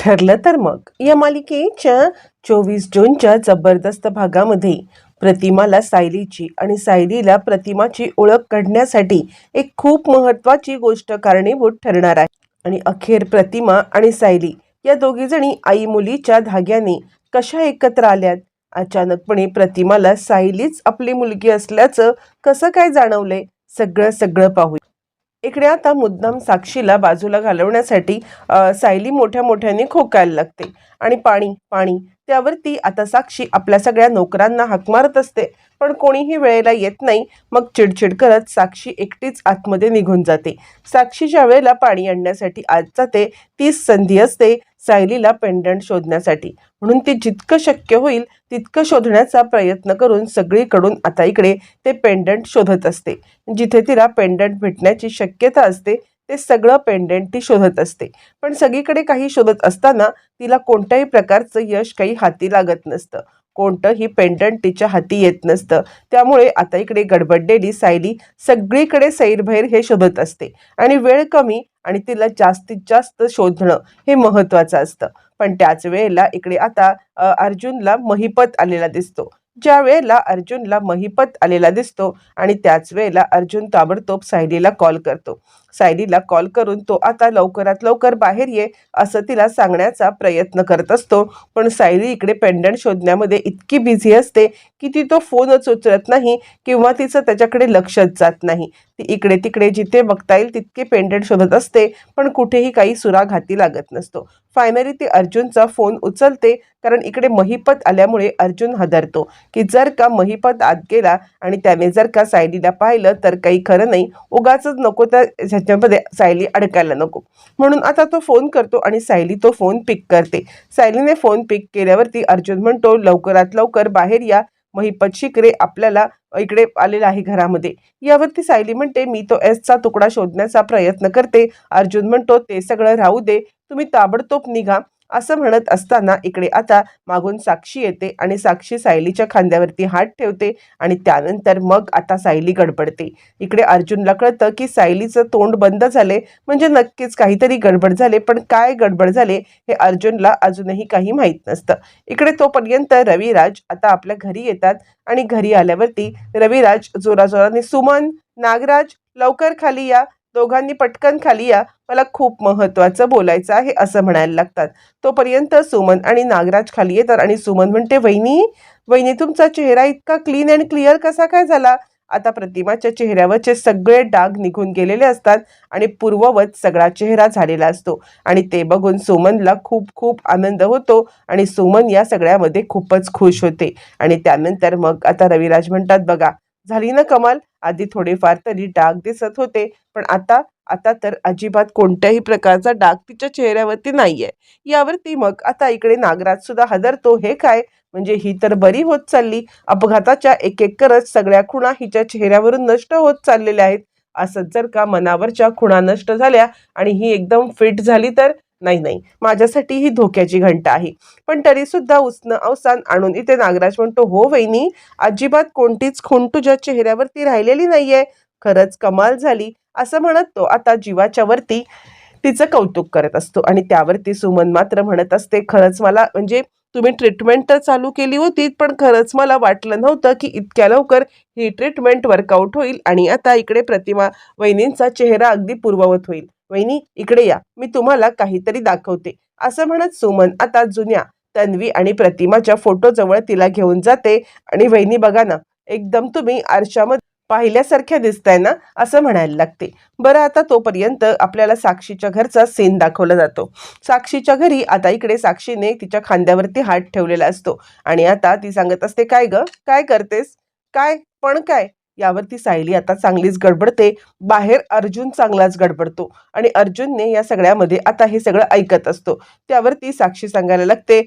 ठरलं तर मग. या मालिकेच्या चोवीस जूनच्या जबरदस्त भागामध्ये प्रतिमाला सायलीची आणि सायलीला प्रतिमाची ओळख काढण्यासाठी एक खूप महत्त्वाची गोष्ट कारणीभूत ठरणार आहे. आणि अखेर प्रतिमा आणि सायली या दोघीजणी आई मुलीच्या धाग्याने कशा एकत्र आल्यात? अचानकपणे प्रतिमाला सायलीच आपली मुलगी असल्याचं कसं काय जाणवलंय? सगळं सगळं पाहू इकडे आता मुद्दाम साक्षीला बाजूला घालवण्यासाठी सायली मोठ्या मोठ्याने खोकायला लागते. आणि पाणी पाणी त्यावरती आता साक्षी आपल्या सगळ्या नोकरांना हाक मारत असते. पण कोणीही वेळेला येत नाही मग चिडचिड करत साक्षी एकटीच आतमध्ये निघून जाते. साक्षी ज्या वेळेला पाणी आणण्यासाठी आत जाते तीच संधी असते. सायलीला पेंडंट शोधण्यासाठी. म्हणून ती जितकं शक्य होईल तितकं शोधण्याचा प्रयत्न करून सगळीकडून आता इकडे ते पेंडंट शोधत असते. जिथे तिला पेंडंट भेटण्याची शक्यता असते ते सगळं पेंडंट ती शोधत असते. पण सगळीकडे काही शोधत असताना तिला कोणत्याही प्रकारचं यश काही हाती लागत नसतं. कोणतंही पेंडंट तिच्या हाती येत नसतं. त्यामुळे आता इकडे गडबडलेली सायली सगळीकडे सैरभैर हे शोधत असते. आणि वेळ कमी आणि तिला जास्तीत जास्त शोधणं हे महत्त्वाचं असतं. पण त्याच वेळेला इकडे आता अर्जुनला महिपत आलेला दिसतो. ज्या वेळेला अर्जुनला महिपत आलेला दिसतो आणि त्याच वेळेला अर्जुन ताबडतोब सायलीला कॉल करतो. सायलीला कॉल करून तो आता लवकरात लवकर बाहेर ये असं तिला सांगण्याचा प्रयत्न करत असतो. पण सायली इकडे पेंडंट शोधण्यामध्ये इतकी बिझी असते की ती तो फोनच उचलत नाही किंवा तिचं त्याच्याकडे लक्षच जात नाही. ती इकडे तिकडे जिथे बघता येईल तितके पेंडंट शोधत असते पण कुठेही काही सुराग हाती लागत नसतो. फायनली ती अर्जुनचा फोन उचलते कारण इकडे महिपत आल्यामुळे अर्जुन हदरतो की जर का महिपत आत गेला आणि त्याने जर का सायलीला पाहिलं तर काही खरं नाही. उगाच नको त्या ह्याच्यामध्ये सायली अडकायला नको. म्हणून आता तो फोन करतो आणि सायली तो फोन पिक करते. सायलीने फोन पिक केल्यावरती अर्जुन म्हणतो लवकरात लवकर बाहेर या. महिपत शिकरे आपल्याला इकडे आलेला आहे घरामध्ये. यावरती सायली म्हणते मी तो एसचा तुकडा शोधण्याचा प्रयत्न करते. अर्जुन म्हणतो ते सगळं राहू दे. तुम्ही ताबडतोब निघा. असं म्हणत असताना इकडे आता मागून साक्षी येते आणि साक्षी सायलीच्या खांद्यावरती हात ठेवते आणि त्यानंतर मग आता सायली गडबडते. इकडे अर्जुनला कळतं की सायलीचं तोंड बंद झाले म्हणजे नक्कीच काहीतरी गडबड झाले पण काय गडबड झाले हे अर्जुनला अजूनही काही माहीत नसतं. इकडे तोपर्यंत रविराज आता आपल्या घरी येतात आणि घरी आल्यावरती रविराज जोराजोराने सुमन नागराज लवकर खाली या. दोघांनी पटकन खाली या. मला खूप महत्त्वाचं बोलायचं आहे असं म्हणायला लागतात. तोपर्यंत सुमन आणि नागराज खाली येतात आणि सुमन म्हणते वहिनी वहिनी तुमचा चेहरा इतका क्लीन अँड क्लिअर कसा काय झाला? आता प्रतिमाच्या चेहऱ्यावरचे सगळे डाग निघून गेलेले असतात आणि पूर्ववत सगळा चेहरा झालेला असतो. आणि ते बघून सुमनला खूप खूप आनंद होतो आणि सुमन या सगळ्यामध्ये खूपच खुश होते. आणि त्यानंतर मग आता रविराज म्हणतात बघा झाली ना कमाल? आधी थोडेफार तरी डाग दिसत होते पण आता आता तर अजिबात कोणत्याही प्रकारचा डाग तिच्या चेहऱ्यावरती नाहीये. यावरती मग आता इकडे नागराज सुद्धा हदरतो. हे काय? म्हणजे ही तर बरी होत चालली. अपघाताच्या एक एक करत सगळ्या खुणा हिच्या चेहऱ्यावरून नष्ट होत चाललेल्या आहेत. असंच जर का मनावरच्या खुणा नष्ट झाल्या आणि ही एकदम फिट झाली तर? नाही नाही. माझ्यासाठी ही धोक्याची घंटा आहे. पण तरी सुद्धा उसनं अवसान आणून इथे नागराज म्हणतो हो वहिनी अजिबात कोणतीच खूण तुझ्या चेहऱ्यावरती राहिलेली नाहीये. खरंच कमाल झाली. असं म्हणत तो आता जीवाच्या वरती तिचं कौतुक करत असतो. आणि त्यावरती सुमन मात्र म्हणत असते खरंच मला म्हणजे तुम्ही ट्रीटमेंट तर चालू केली होती पण खरंच मला वाटलं नव्हतं की इतक्या लवकर ही ट्रीटमेंट वर्कआउट होईल आणि आता इकडे प्रतिमा वहिनींचा चेहरा अगदी पूर्ववत होईल. वहिनी इकडे या. मी तुम्हाला काहीतरी दाखवते. असं म्हणत सुमन आता जुन्या तन्वी आणि प्रतिमाच्या फोटोजवळ तिला घेऊन जाते आणि वहिनी बघा ना एकदम तुम्ही आरशामध्ये पाहिल्यासारख्या दिसताय ना असं म्हणायला लागते. बरं आता तोपर्यंत आपल्याला साक्षीच्या घरचा सीन दाखवला जातो. साक्षीच्या घरी आता इकडे साक्षीने तिच्या खांद्यावरती हात ठेवलेला असतो. आणि आता ती सांगत असते काय ग? काय करतेस? काय? पण काय? यावरती सायली आता चांगलीच गडबडते. बाहेर अर्जुन चांगलाच गडबडतो. आणि अर्जुनने या सगळ्यामध्ये आता हे सगळं ऐकत असतो. त्यावर ती साक्षी सांगायला लागते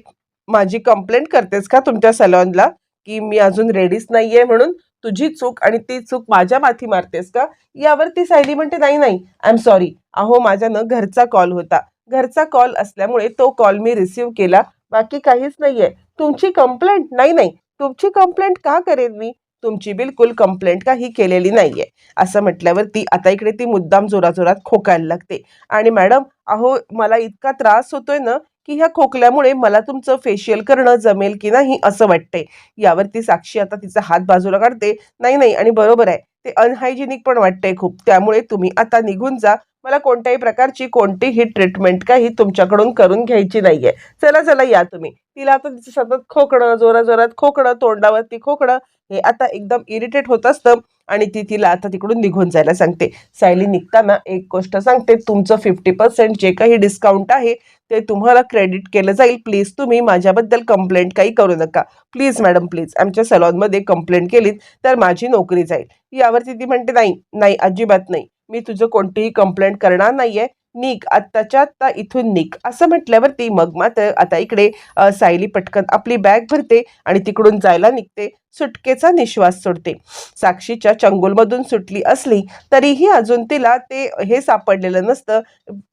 माझी कंप्लेंट करतेस का तुमच्या सलॉनला की मी अजून रेडीच नाहीये म्हणून? तुझी चूक आणि ती चूक माझ्या माथी मारतेस का? यावरती सायली म्हणते नाही नाही आय एम सॉरी अहो माझ्या ना घरचा कॉल होता. घरचा कॉल असल्यामुळे तो कॉल मी रिसीव केला. बाकी काहीच नाहीये. तुमची कंप्लेंट नाही नाही. तुमची कंप्लेंट का करेन मी? तुमची बिलकुल कंप्लेंट काही केलेली नाहीये. असं म्हटल्यावरती आता इकडे ती मुद्दाम जोराजोरात खोकायला लागते. आणि मॅडम अहो मला इतका त्रास होतोय ना की ह्या खोकल्यामुळे मला तुमचं फेशियल करणं जमेल की नाही असं वाटतंय. यावरती साक्षी आता तिचा हात बाजूला काढते. नाही नाही आणि बरोबर आहे. ते अनहायजेनिक पण वाटतंय खूप. त्यामुळे तुम्ही आता निघून जा. मला कोणत्याही प्रकारची कोणतीही ट्रीटमेंट काही तुमच्याकडून करून घ्यायची नाहीये. चला चला या तुम्ही. तिला आता तिचं सतत खोकणं जोराजोरात खोकणं तोंडावरती खोकणं हे आता एकदम इरिटेट होत असतं आणि ती तिला आता तिकडून निघून जायला सांगते. सायली निघताना एक गोष्ट सांगते तुमचं फिफ्टी पर्सेंट जे काही डिस्काउंट आहे ते तुम्हाला क्रेडिट केलं जाईल. प्लीज तुम्ही माझ्याबद्दल कंप्लेंट काही करू नका. प्लीज मॅडम प्लीज आमच्या सलॉनमध्ये कंप्लेंट केलीत तर माझी नोकरी जाईल. यावरती ती म्हणते नाही नाही अजिबात नाही. मी तुझं कोणतीही कंप्लेंट करणार नाहीये. निक आत्ताच्या आत्ता इथून निक असं म्हटल्यावरती मग मात्र आता इकडे सायली पटकन आपली बॅग भरते आणि तिकडून जायला निघते. सुटकेचा निश्वास सोडते. साक्षीच्या चंगुलमधून सुटली असली तरीही अजून तिला ते हे सापडलेलं नसतं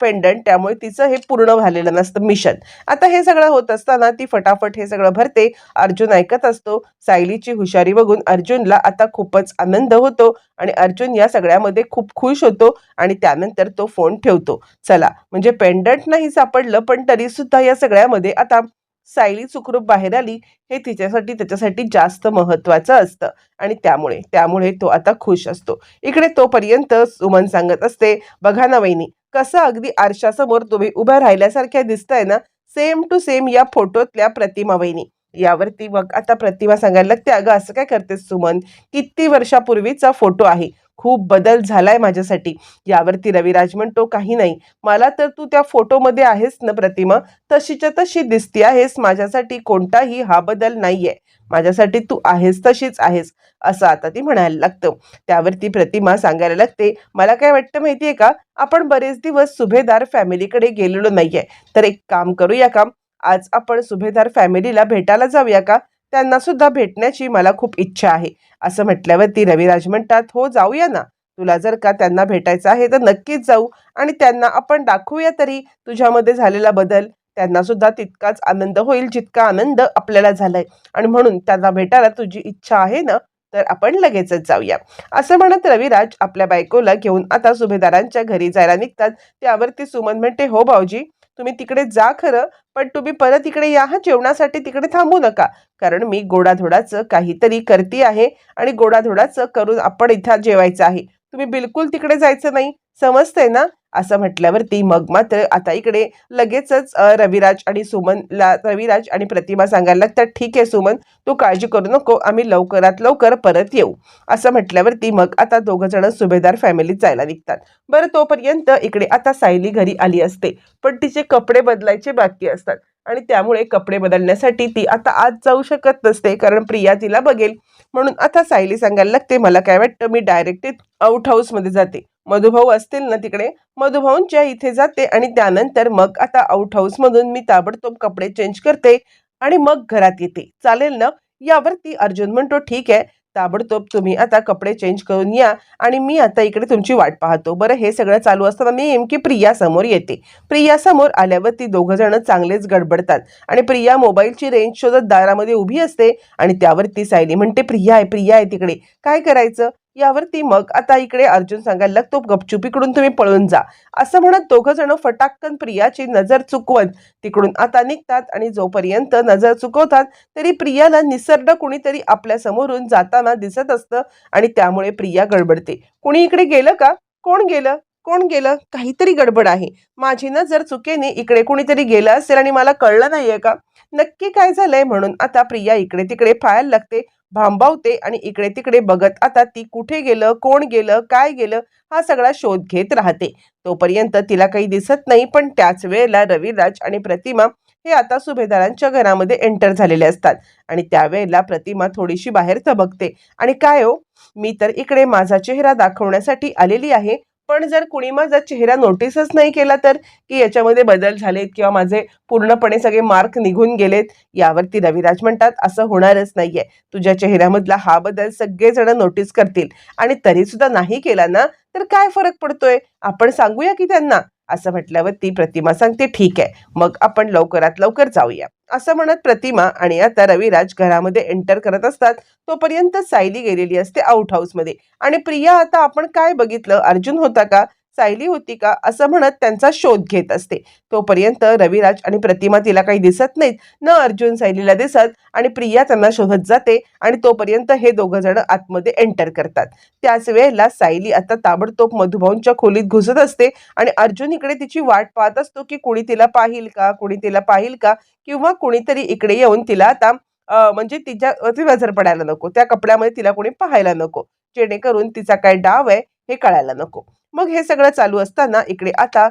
पेंडंट त्यामुळे तिचं हे पूर्ण झालेलं नसतं मिशन आता हे सगळं होत असताना ती फटाफट हे सगळं भरते. अर्जुन ऐकत असतो. सायलीची हुशारी बघून अर्जुनला आता खूपच आनंद होतो आणि अर्जुन या सगळ्यामध्ये खूप खुश होतो आणि त्यानंतर तो फोन ठेवतो. चला म्हणजे पेंडंट नाही सापडलं पण तरी सुद्धा या सगळ्यामध्ये आता सायली सुखरूप बाहेर आली हे तिच्यासाठी त्याच्यासाठी जास्त महत्वाचं असतं. आणि त्यामुळे त्यामुळे तो आता खुश असतो. इकडे तोपर्यंत सुमन सांगत असते बघा ना वहिनी कसं अगदी आरशासमोर तुम्ही उभ्या राहिल्यासारख्या दिसताय ना? सेम टू सेम या फोटोतल्या प्रतिमा वहिनी. यावरती मग आता प्रतिमा सांगायला लागते अगं असं काय करतेस सुमन? किती वर्षापूर्वीचा फोटो आहे. खूप बदल झालाय माझ्यासाठी. यावरती रविराज म्हणतो काही नाही. मला तर तू त्या फोटोमध्ये आहेस ना प्रतिमा? तशीच्या तशी दिसती आहेस. माझ्यासाठी कोणताही हा बदल नाहीये. माझ्यासाठी तू आहेस तशीच आहेस. असं आता ती म्हणायला लागतं. त्यावरती प्रतिमा सांगायला लागते मला काय वाटतं माहितीये का? आपण बरेच दिवस सुभेदार फॅमिलीकडे गेलेलो नाहीये. तर एक काम करूया का? आज आपण सुभेदार फॅमिलीला भेटायला जाऊया का? त्यांना सुद्धा भेटण्याची मला खूप इच्छा आहे. असं म्हटल्यावरती रविराज म्हणतात हो जाऊया ना. तुला जर का त्यांना भेटायचं आहे तर नक्कीच जाऊ आणि त्यांना आपण दाखवूया तरी तुझ्यामध्ये झालेला बदल. त्यांना सुद्धा तितकाच आनंद होईल जितका आनंद आपल्याला झालाय. आणि म्हणून त्यांना भेटायला तुझी इच्छा आहे ना तर आपण लगेचच जाऊया. असं म्हणत रविराज आपल्या बायकोला घेऊन आता सुभेदारांच्या घरी जायला निघतात. त्यावरती सुमन म्हणते हो भाऊजी तुम्ही तिकडे जा खरं. पण तुम्ही परत इकडे या हा? जेवणासाठी तिकडे थांबू नका. कारण मी गोडाधोडाचं काहीतरी करते आहे आणि गोडाधोडाचं करून आपण इथं जेवायचं आहे. तुम्ही बिलकुल तिकडे जायचं नाही. समजतंय ना? असं म्हटल्यावरती मग मात्र आता इकडे लगेचच रविराज आणि सुमनला रविराज आणि प्रतिमा सांगायला लागतात ठीक आहे सुमन तू काळजी करू नको आम्ही लवकरात लवकर परत येऊ. असं म्हटल्यावरती मग आता दोघं जण सुभेदार फॅमिलीत जायला निघतात. बरं तोपर्यंत इकडे आता सायली घरी आली असते पण तिचे कपडे बदलायचे बाकी असतात आणि त्यामुळे कपडे बदलण्यासाठी ती आता आज जाऊ शकत नसते कारण प्रिया तिला बघेल. म्हणून आता सायली सांगायला लागते मला काय वाटतं मी डायरेक्ट आउट हाऊसमध्ये जाते. मधुभाऊ असतील ना तिकडे? मधुभाऊंच्या इथे जाते आणि त्यानंतर मग आता आउट हाऊसमधून मी ताबडतोब कपडे चेंज करते आणि मग घरात येते. चालेल ना? यावरती अर्जुन म्हणतो ठीक आहे. ताबडतोब तुम्ही आता कपडे चेंज करून या आणि मी आता इकडे तुमची वाट पाहतो. बरं हे सगळं चालू असताना मी नेमकी प्रिया समोर येते. प्रिया समोर आल्यावर ती दोघं जण चांगलेच गडबडतात आणि प्रिया मोबाईलची रेंज शोधत दारामध्ये उभी असते आणि त्यावरती सायली म्हणते प्रिया आहे प्रिया आहे तिकडे. काय करायचं? यावरती मग आता इकडे अर्जुन सांगायला लागतो गपचूप इकडून तुम्ही पळून जा. असं म्हणत दोघं जण फटाक्कन प्रियाची नजर चुकवत तिकडून आता निघतात आणि जोपर्यंत नजर चुकवतात तरी प्रियाला निसर्ग कुणीतरी आपल्या समोरून जाताना दिसत असतं आणि त्यामुळे प्रिया गडबडते. कुणी इकडे गेलं का? कोण गेलं? कोण गेलं? काहीतरी गडबड आहे. माझी नजर चुकेने इकडे कुणीतरी गेलं असेल आणि मला कळलं नाहीये का? नक्की काय झालंय? म्हणून आता प्रिया इकडे तिकडे पाहायला लागते. भांबावते आणि इकडे तिकडे बघत आता ती कुठे गेलं कोण गेलं काय गेलं हा सगळा शोध घेत राहते. तोपर्यंत तिला काही दिसत नाही पण त्याच वेळेला रविराज आणि प्रतिमा हे आता सुभेदारांच्या घरामध्ये एंटर झालेले असतात. आणि त्यावेळेला प्रतिमा थोडीशी बाहेर थबकते. आणि काय हो? मी तर इकडे माझा चेहरा दाखवण्यासाठी आलेली आहे. पण जर कुणी माझा चेहरा नोटीसच नाही केला तर की याच्यामध्ये बदल झालेत किंवा माझे पूर्णपणे सगळे मार्क निघून गेलेत यावरती रविराज म्हणतात असं होणारच नाहीये. तुझ्या चेहऱ्यामधला हा बदल सगळेजण नोटीस करतील. आणि तरी सुद्धा नाही केला ना तर काय फरक पडतोय? आपण सांगूया की त्यांना? असं म्हटल्यावर ती प्रतिमा सांगते ठीक आहे. मग आपण लवकरात लवकर जाऊया. असं म्हणत प्रतिमा आणि आता रविराज घरामध्ये एंटर करत असतात. तोपर्यंत सायली गेलेली असते आउट हाऊसमध्ये आणि प्रिया आता आपण काय बघितलं? अर्जुन होता का? सायली होती का? असं म्हणत त्यांचा शोध घेत असते. तोपर्यंत रविराज आणि प्रतिमा तिला काही दिसत नाहीत. न अर्जुन सायलीला दिसत आणि प्रिया त्यांना शोधत जाते आणि तोपर्यंत हे दोघं जण आतमध्ये एंटर करतात. त्याच वेळेला सायली आता ताबडतोब मधुभाऊंच्या खोलीत घुसत असते आणि अर्जुन इकडे तिची वाट पाहत असतो की कुणी तिला पाहिल का? कुणी तिला पाहिल का? किंवा कुणीतरी इकडे येऊन तिला आता म्हणजे तिच्या ती नजर पडायला नको. त्या कपड्यामध्ये तिला कोणी पाहायला नको. जेणेकरून तिचा काय डाव आहे हे कळायला नको. मग हे सगळं चालू असताना इकडे आता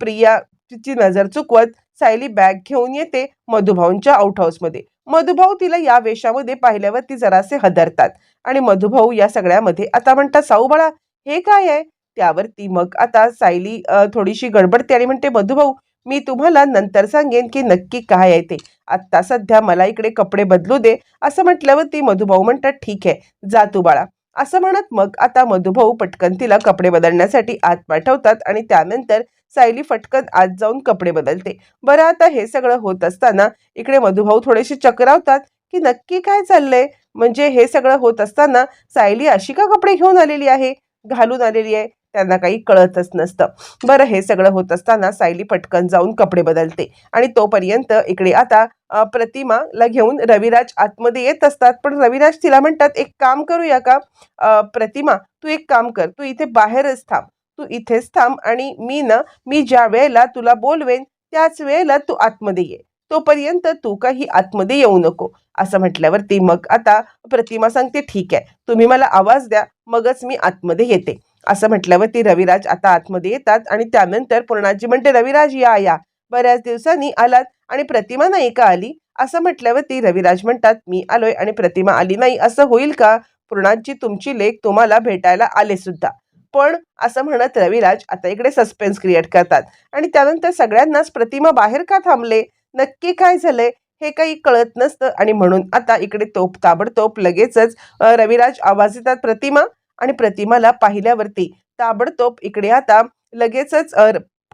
प्रिया तिची नजर चुकवत सायली बॅग घेऊन येते मधुभाऊंच्या आउट हाऊसमध्ये मधुभाऊ तिला या वेशामध्ये पाहिल्यावर ती जरासे हदरतात आणि मधुभाऊ या सगळ्यामध्ये आता म्हणतात साऊ बाळा हे काय आहे? त्यावरती मग आता सायली थोडीशी गडबडते आणि म्हणते मधुभाऊ मी तुम्हाला नंतर सांगेन की नक्की काय आहे ते. आत्ता सध्या मला इकडे कपडे बदलू दे. असं म्हटल्यावर ती मधुभाऊ म्हणतात ठीक आहे जा तू बाळा. असं म्हणत मग आता मधुभाऊ पटकन तिला कपडे बदलण्यासाठी आत पाठवतात आणि त्यानंतर सायली फटकन आत जाऊन कपडे बदलते. बरं आता हे सगळं होत असताना इकडे मधुभाऊ थोडेसे चक्रावतात की नक्की काय चाललंय? म्हणजे हे सगळं होत असताना सायली अशी का कपडे घेऊन आलेली आहे? घालून आलेली आहे? त्यांना काही कळतच नसतं. बरं हे सगळं होत असताना सायली पटकन जाऊन कपडे बदलते आणि तोपर्यंत इकडे आता प्रतिमाला घेऊन रविराज आतमध्ये येत असतात. पण रविराज तिला म्हणतात एक काम करूया का? प्रतिमा तू एक काम कर. तू इथे बाहेरच थांब. तू इथेच थांब आणि मी ना मी ज्या वेळेला तुला बोलवेन त्याच वेळेला तू आतमध्ये ये. तोपर्यंत तू काही आतमध्ये येऊ नको. असं म्हटल्यावरती मग आता प्रतिमा सांगते ठीक आहे. तुम्ही मला आवाज द्या. मगच मी आतमध्ये येते. असं म्हटल्यावरती रविराज आता आतमध्ये येतात आणि त्यानंतर पूर्णाजी म्हणते रविराज या या. बऱ्याच दिवसांनी आलात आणि प्रतिमा नाही का आली? असं म्हटल्यावरती रविराज म्हणतात मी आलोय आणि प्रतिमा आली नाही. असं होईल का? पूर्णाजी तुमची लेख तुम्हाला भेटायला आले सुद्धा. पण असं म्हणत रविराज आता इकडे सस्पेन्स क्रिएट करतात आणि त्यानंतर सगळ्यांनाच प्रतिमा बाहेर का थांबले? नक्की काय झालंय? हे काही कळत नसतं आणि म्हणून आता इकडे तोप ताबडतोब लगेचच रविराज आवाज येतात प्रतिमा आणि प्रतिमाला पाहिल्यावरती ताबडतोब इकडे आता लगेचच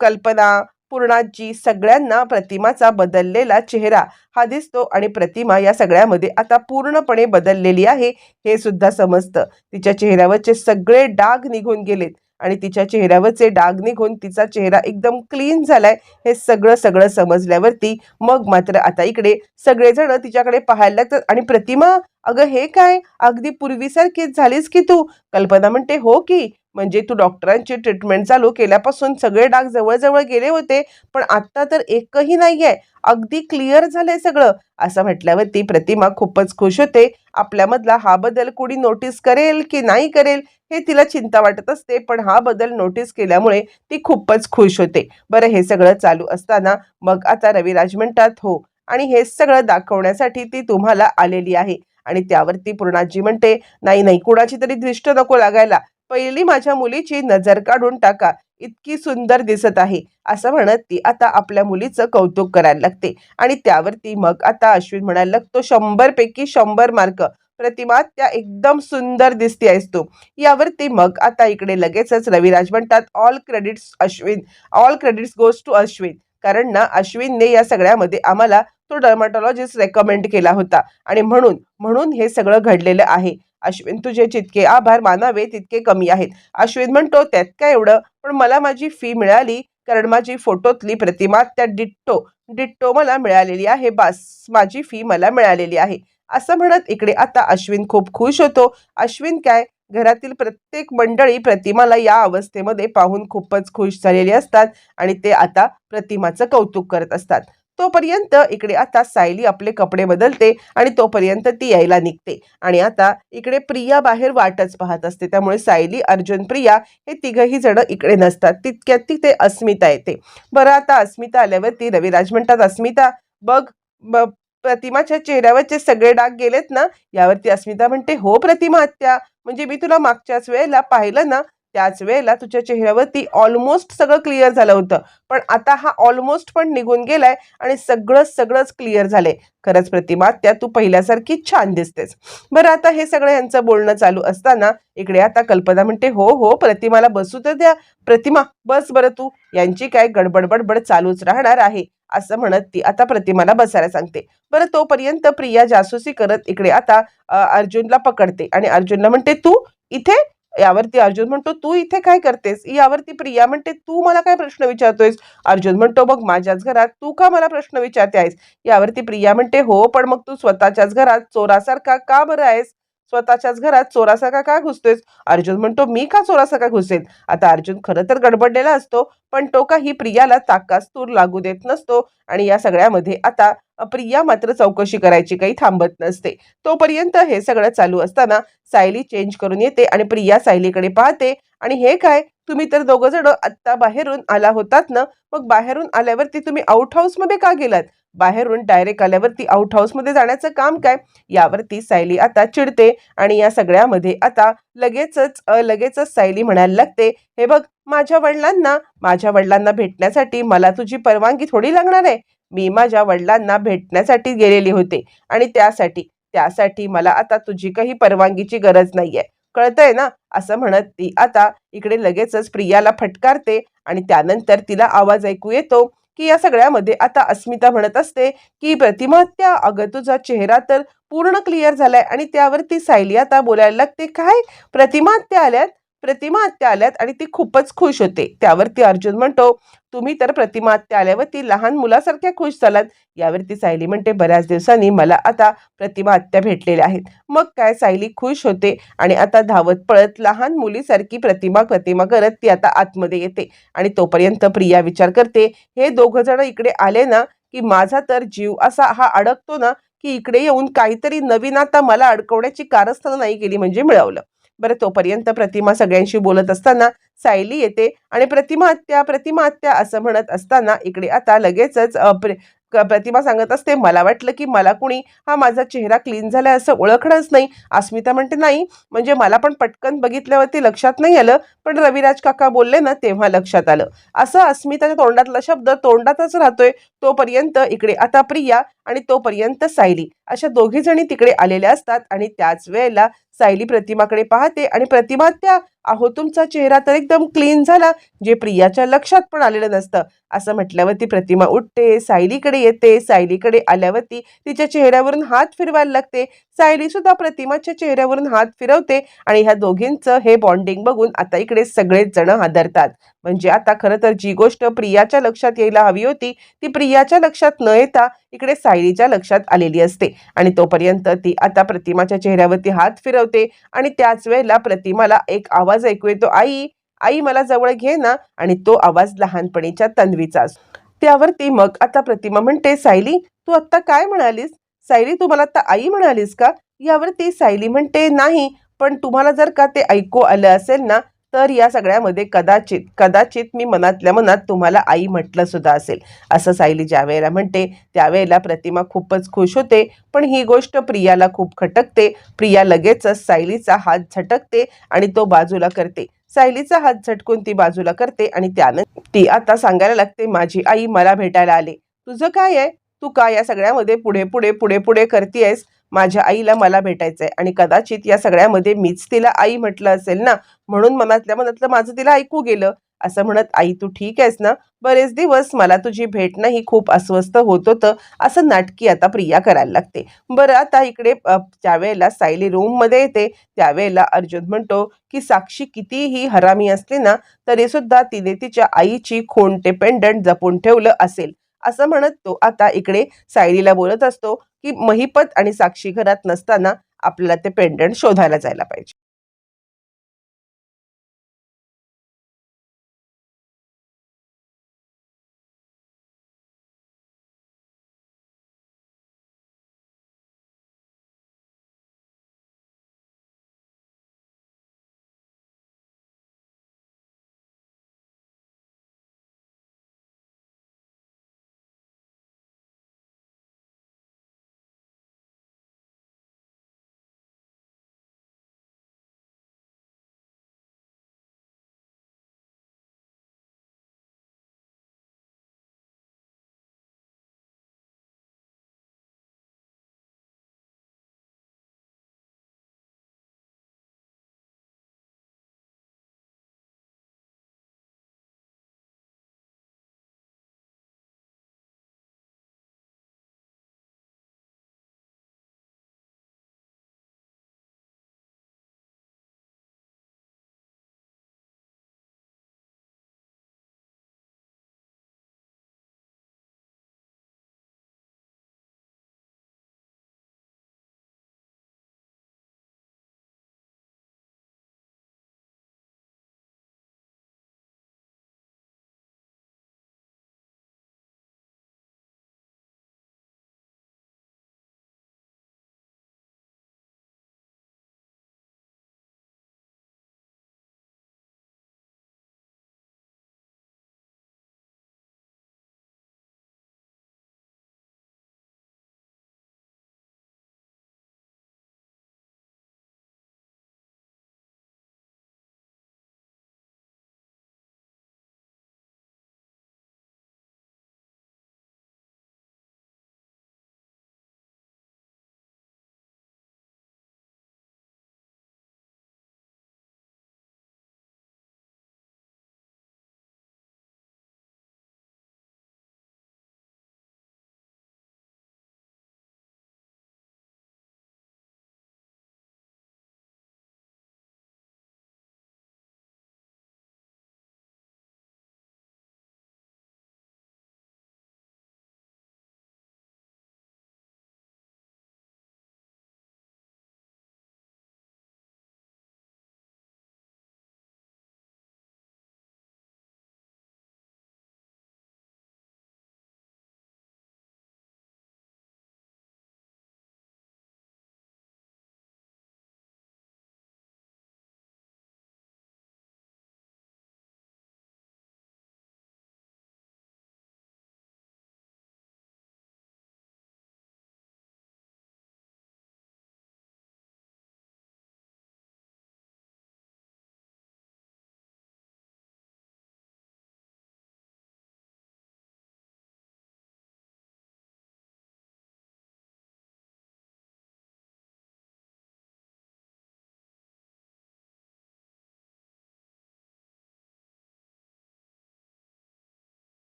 कल्पना पूर्णाजी सगळ्यांना प्रतिमाचा बदललेला चेहरा हा दिसतो आणि प्रतिमा या सगळ्यामध्ये आता पूर्णपणे बदललेली आहे हे सुद्धा समजतं. तिच्या चेहऱ्यावरचे सगळे डाग निघून गेलेत. आणि तिच्या चेहऱ्यावरचे डाग निघून तिचा चेहरा एकदम क्लीन झालाय हे सगळं सगळं समजल्यावरती मग मात्र आता इकडे सगळेजण तिच्याकडे पाहायला लागतात. आणि प्रतिमा अगं हे काय? अगदी पूर्वीसारखीच झालीस की तू? कल्पना म्हणते हो की. म्हणजे तू डॉक्टरांची ट्रीटमेंट चालू केल्यापासून सगळे डाग जवळजवळ गेले होते पण आत्ता तर एकही नाही आहे अगदी क्लिअर झालंय सगळं. असं म्हटल्यावरती प्रतिमा खूपच खुश होते. आपल्यामधला हा बदल कोणी नोटीस करेल की नाही करेल? हे तिला चिंता वाटत असते पण हा बदल नोटीस केल्यामुळे ती खूपच खुश होते. बरं हे सगळं चालू असताना मग आता रविराज म्हणतात हो. आणि हे सगळं दाखवण्यासाठी ती तुम्हाला आलेली आहे. आणि त्यावरती पूर्णाजी म्हणते नाही नाही कुणाची तरी दृष्ट नको लागायला. पहिली माझ्या मुलीची नजर काढून टाका. इतकी सुंदर दिसत आहे. असं म्हणत ती आता आपल्या मुलीचं कौतुक करायला लागते. आणि त्यावरती मग आता अश्विन म्हणायला लागतो शंभर पैकी शंभर मार्क. प्रतिमा त्या एकदम सुंदर दिसते आहेस तू. यावरती मग आता इकडे लगेचच रविराज म्हणतात all credits Ashwin all credits goes to Ashwin कारण ना अश्विनने या सगळ्यामध्ये आम्हाला तो डर्माटॉलॉजिस्ट रेकमेंड केला होता. आणि म्हणून म्हणून हे सगळं घडलेलं आहे. अश्विन तुझे जितके आभार मानावे तितके कमी आहेत. अश्विन म्हणतो त्यात काय एवढं? पण मला माझी फी मिळाली कारण माझी फोटोतली प्रतिमा त्या डिट्टो डिट्टो मला मिळालेली आहे. बास माझी फी मला मिळालेली आहे. असं म्हणत इकडे आता अश्विन खूप खुश होतो. अश्विन काय? घरातील प्रत्येक मंडळी प्रतिमाला या अवस्थेमध्ये पाहून खूपच खुश झालेली असतात आणि ते आता प्रतिमाचं कौतुक करत असतात. तोपर्यंत इकडे आता सायली आपले कपडे बदलते आणि तोपर्यंत ती यायला निघते. आणि आता इकडे प्रिया बाहेर वाटच पाहत असते. त्यामुळे सायली अर्जुन प्रिया हे तिघही जण इकडे नसतात. तितक्यात तिथे अस्मिता येते. बरं आता अस्मिता आल्यावरती रविराज म्हणतात अस्मिता बघ ब- प्रतिमाच्या चेहऱ्यावरचे सगळे डाग गेलेत ना यावरती अस्मिता म्हणते हो प्रतिमा आत्या म्हणजे मी तुला मागच्याच वेळेला पाहिलं ना त्याच वेळेला तुझ्या चेहऱ्यावरती ऑलमोस्ट सगळं क्लिअर झालं होतं. पण आता हा ऑलमोस्ट पण निघून गेलाय आणि सगळं सगळंच क्लिअर झालंय. खरंच प्रतिमा त्या तू पहिल्यासारखी छान दिसतेस. बरं आता हे सगळं यांचं बोलणं चालू असताना इकडे आता कल्पना म्हणते हो हो प्रतिमाला बसू तर द्या. प्रतिमा बस बरं तू. यांची काय गडबडबडबड चालूच राहणार आहे असं म्हणत ती आता प्रतिमाला बसायला सांगते. बरं तोपर्यंत प्रिया जासूसी करत इकडे आता अर्जुनला पकडते आणि अर्जुनला म्हणते तू इथे यावरती अर्जुन म्हणतो तू इथे काय करतेस? यावरती प्रिया म्हणते तू मला काय प्रश्न विचारतोयस? अर्जुन म्हणतो मग माझ्याच घरात तू का मला प्रश्न विचारते आहेस यावरती प्रिया म्हणते हो पण मग तू स्वतःच्याच घरात चोरासारखा का बरं आहेस? स्वतःच्याच घरात चोरासारखा का घुसतोयस? अर्जुन म्हणतो मी का चोरासारखा घुसेल आता अर्जुन खरं तर गडबडलेला असतो पण तो काही प्रियाला ताकास्तूर लागू देत नसतो आणि या सगळ्यामध्ये आता प्रिया मात्र चौकशी करायची काही थांबत नसते. तोपर्यंत हे सगळं चालू असताना सायली चेंज करून येते आणि प्रिया सायलीकडे पाहते. आणि हे काय? तुम्ही तर दोघं जण आत्ता बाहेरून आला होतात ना? मग बाहेरून आल्यावरती तुम्ही आउट हाऊसमध्ये का गेलात? बाहेरून डायरेक्ट आल्यावरती आउट हाऊसमध्ये जाण्याचं काम काय? यावरती सायली आता चिडते आणि या सगळ्यामध्ये आता लगेचच लगेचच सायली म्हणायला लागते हे बघ माझ्या वडिलांना माझ्या वडिलांना भेटण्यासाठी मला तुझी परवानगी थोडी लागणार आहे. मी माझ्या वडिलांना भेटण्यासाठी गेलेली होते आणि त्यासाठी त्यासाठी मला आता तुझी काही परवानगीची गरज नाहीये. कळतंय ना? असं म्हणत ती आता इकडे लगेचच प्रियाला फटकारते आणि त्यानंतर तिला आवाज ऐकू येतो की या सगळ्यामध्ये आता अस्मिता म्हणत असते की प्रतिमा त्या अगं तुझा चेहरा तर पूर्ण क्लिअर झालाय आणि त्यावरती सायली आता बोलायला लागते. काय? प्रतिमा त्या आल्यात प्रतिमा आत्या आल्यात आणि ती खूपच खुश होते. त्यावरती अर्जुन म्हणतो तुम्ही तर प्रतिमा आत्या आल्यावरती लहान मुलासारख्या खुश झालात. यावरती सायली म्हणते बऱ्याच दिवसांनी मला आता प्रतिमा आत्या भेटलेल्या आहेत. मग काय सायली खुश होते आणि आता धावत पळत लहान मुलीसारखी प्रतिमा प्रतिमा करत ती आता आतमध्ये येते आणि तोपर्यंत प्रिया विचार करते हे दोघं जण इकडे आले ना की माझा तर जीव असा हा अडकतो ना की इकडे येऊन काहीतरी नवीन आता मला अडकवण्याची कारस्थानं नाही केली म्हणजे मिळवलं. बरं तोपर्यंत प्रतिमा सगळ्यांशी बोलत असताना सायली येते आणि प्रतिमा आत्या प्रतिमा असं म्हणत असताना इकडे आता लगेचच प्रतिमा सांगत असते मला वाटलं की मला कुणी हा माझा चेहरा क्लीन झालाय असं ओळखणंच नाही. अस्मिता म्हणते नाही म्हणजे मला पण पटकन बघितल्यावरती लक्षात नाही आलं पण रविराज काका बोलले ना तेव्हा लक्षात आलं. असं अस्मिताच्या तोंडातला शब्द तोंडातच राहतोय तोपर्यंत इकडे आता प्रिया आणि तोपर्यंत सायली. अशा दोघी जणी तिकडे आलेल्या असतात आणि त्याच वेळेला सायली प्रतिमाकडे पाहते आणि प्रतिमा त्या अहो तुमचा चेहरा तर एकदम क्लीन झाला जे प्रियाच्या लक्षात पण आलेलं नसतं. असं म्हटल्यावरती प्रतिमा उठते सायलीकडे येते सायलीकडे आल्यावरती तिच्या चेहऱ्यावरून हात फिरवायला लागते. सायली सुद्धा प्रतिमाच्या चेहऱ्यावरून हात फिरवते आणि ह्या दोघींचं हे बॉन्डिंग बघून आता इकडे सगळेच जण हादरतात. म्हणजे आता खरं तर जी गोष्ट प्रियाच्या लक्षात यायला हवी होती ती प्रियाच्या लक्षात न येता इकडे सायलीच्या लक्षात आलेली असते. आणि तोपर्यंत ती आता प्रतिमाच्या चेहऱ्यावरती हात फिरवते आणि त्याच वेळेला प्रतिमाला एक आवाज ऐकू येतो आई आई मला जवळ घे ना आणि तो आवाज लहानपणीच्या तन्वीचा त्यावरती मग आता प्रतिमा म्हणते सायली तू आत्ता काय म्हणालीस? सायली तू मला आत्ता आई म्हणालीस का? यावरती सायली म्हणते नाही पण तुम्हाला जर का ते ऐकू आलं असेल ना तर या सगळ्यामध्ये कदाचित कदाचित मी मनातल्या मनात तुम्हाला आई म्हटलं सुद्धा असेल. असं सायली ज्यावेळेला म्हणते त्यावेळेला प्रतिमा खूपच खुश होते. पण ही गोष्ट प्रियाला खूप खटकते. प्रिया लगेचच सायलीचा हात झटकते आणि तो बाजूला करते. सायलीचा हात झटकून ती बाजूला करते आणि त्यानं ती आता सांगायला लागते माझी आई मला भेटायला आले. तुझं काय आहे? तू का या सगळ्यामध्ये पुढे पुढे पुढे पुढे करतीयस? माझ्या आईला मला भेटायचंय. आणि कदाचित या सगळ्यामध्ये मीच तिला आई म्हटलं असेल ना म्हणून मनातल्या मनातलं माझं तिला ऐकू गेलं. असं म्हणत आई तू ठीक आहेस ना? बरेच दिवस मला तुझी भेटणं ही खूप अस्वस्थ होत होतं. असं नाटकी आता प्रिया करायला लागते. बरं आता इकडे ज्यावेळेला सायली रूममध्ये येते त्यावेळेला अर्जुन म्हणतो की साक्षी कितीही हरामी असली ना तरी सुद्धा तिने तिच्या आईची खोण डिपेंडंट पेंडंट जपून ठेवलं असेल. असं म्हणत तो आता इकडे सायलीला बोलत असतो की महिपत आणि साक्षी घरात नसताना आपल्याला ते पेंडंट शोधायला जायला पाहिजे.